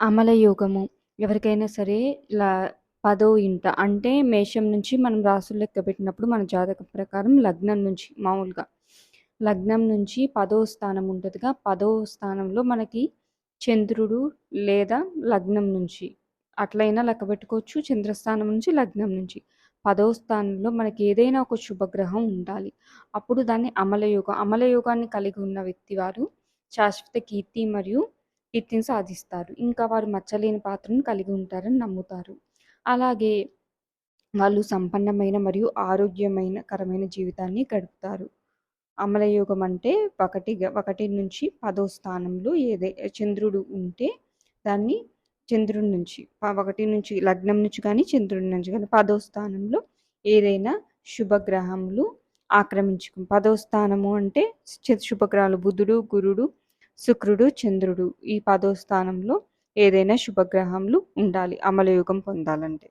అమల యోగము. ఎవరికైనా సరే ఇలా పదో ఇంట అంటే మేషం నుంచి మనం రాసులు లెక్క పెట్టినప్పుడు మన జాతకం ప్రకారం లగ్నం నుంచి మామూలుగా. లగ్నం నుంచి పదో స్థానం ఉంటుందిగా. పదో స్థానంలో మనకి చంద్రుడు లేదా లగ్నం నుంచి అట్లయినా లెక్క పెట్టుకోవచ్చు. చంద్రస్థానం నుంచి లగ్నం నుంచి పదో స్థానంలో మనకి ఏదైనా ఒక శుభగ్రహం ఉండాలి. అప్పుడు దాన్ని అమలయోగం అమలయోగాన్ని కలిగి ఉన్న వ్యక్తి వారు శాశ్వత కీర్తి మరియు కీర్తిని సాధిస్తారు. ఇంకా వారు మచ్చలేని పాత్రను కలిగి ఉంటారని నమ్ముతారు. అలాగే వాళ్ళు సంపన్నమైన మరియు ఆరోగ్యమైన కరమైన జీవితాన్ని గడుపుతారు. అమలయోగం అంటే ఒకటి ఒకటి నుంచి పదో స్థానంలో ఏదై చంద్రుడు ఉంటే దాన్ని చంద్రుడి నుంచి ప- ఒకటి నుంచి లగ్నం నుంచి కానీ చంద్రుడి నుంచి కానీ పదో స్థానంలో ఏదైనా శుభగ్రహములు ఆక్రమించుకు పదో స్థానము అంటే చ- శుభగ్రహాలు బుధుడు గురుడు శుక్రుడు చంద్రుడు ఈ పదో స్థానంలో ఏదైనా శుభగ్రహములు ఉండాలి అమలయోగం పొందాలంటే.